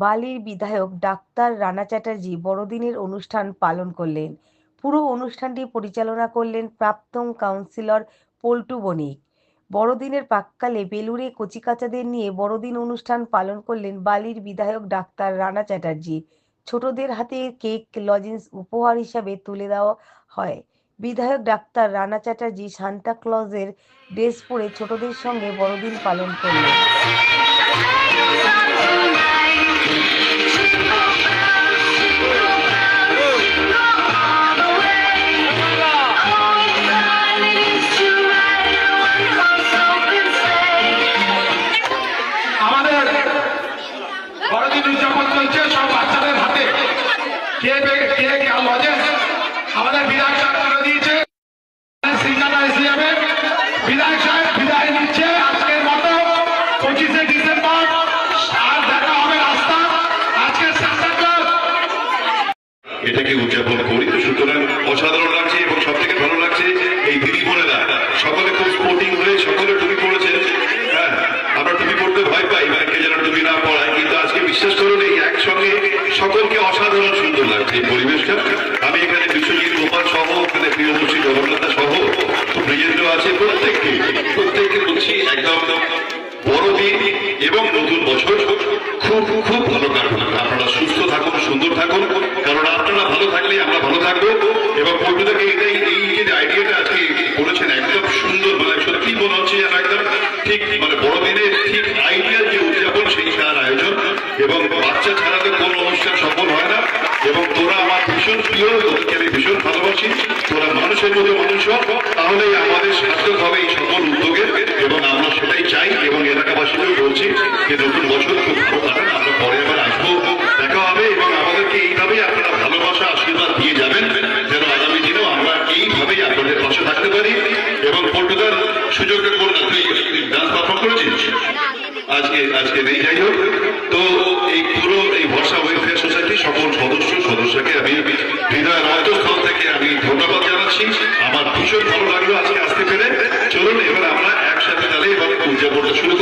বালির বিধায়ক ডাক্তার রানা চ্যাটার্জি বড়দিনের অনুষ্ঠান পালন করলেন। পুরো অনুষ্ঠানটি পরিচালনা করলেন প্রাক্তন কাউন্সিলর পল্টু বণিক। বড়দিনের প্রাক্কালে বেলুড়ে কচিকাচাদের নিয়ে বড়দিন অনুষ্ঠান পালন করলেন বালির বিধায়ক ডাক্তার রানা চ্যাটার্জি। ছোটদের হাতে কেক, লজেন্স উপহার হিসাবে তুলে দেওয়া হয়। বিধায়ক ডাক্তার রানা চ্যাটার্জি সান্তা ক্লজের ড্রেস পরে ছোটদের সঙ্গে বড়দিন পালন করলেন। বড়দিন উদযাপন চলছে, সব বাচ্চাদের হাতে। কে কে কে আমাদের বিধায়ক সাহেব তুলে দিয়েছে। পঁচিশে আর দেখা হবে রাস্তা। আজকে ক্লজ এটাকে উদযাপন করি সুতরাং অসাধারণ লাগছে। এই পরিবেশটা। আমি এখানে বিশ্বজিৎ গোপাল সহ, এখানে প্রিয়মূর্তি জগন্নাথ সহ, ব্রিজেন্দ্র আছে প্রত্যেককে। প্রত্যেককে বলছি একদম বড়দিন এবং নতুন বছর। খুব খুব ভালো কাটুন আপনারা সুস্থ থাকুন, সুন্দর থাকুন। কারণ আপনারা ভালো থাকলে আমরা ভালো থাকব। এবং পল্টুদাকে এটাই, এই যে আইডিয়াটা আজকে করেছেন, একদম সুন্দর মানে সত্যি মনে হচ্ছে যেন একদম ঠিক মানে বড়দিনের ঠিক আইডিয়াল যে উদযাপন, সেই তার আয়োজন। এবং বাচ্চা ছাড়া তো কোনো অনুষ্ঠান সফল আমার ভীষণ প্রিয় তোদেরকে আমি ভীষণ ভালোবাসি। তোরা মানুষের মধ্যে মানুষ হ, তাহলেই আমাদের সার্থক হবে এই সকল উদ্যোগে এবং আমরা সেটাই চাই এবং এলাকাবাসীকেও বলছি যে নতুন বছর খুব ভালো কাটান আমরা পরে আবার আসব দেখা হবে এবং আমাদেরকে এইভাবেই আপনারা ভালোবাসা আশীর্বাদ দিয়ে যাবেন যেন আগামী দিনেও আমরা এইভাবেই আপনাদের পাশে থাকতে পারি এবং পল্টুদার সুযোগটা করুন না তুই ডান্স পারফর্ম করেছিস আজকে আজকে নেই যাই হোক। তো আসি আমার ভীষণ ভালো লাগল আজকে আসতে পেরে। চলুন, এবার আমরা একসাথে তাহলে এবার উদযাপনটা শুরু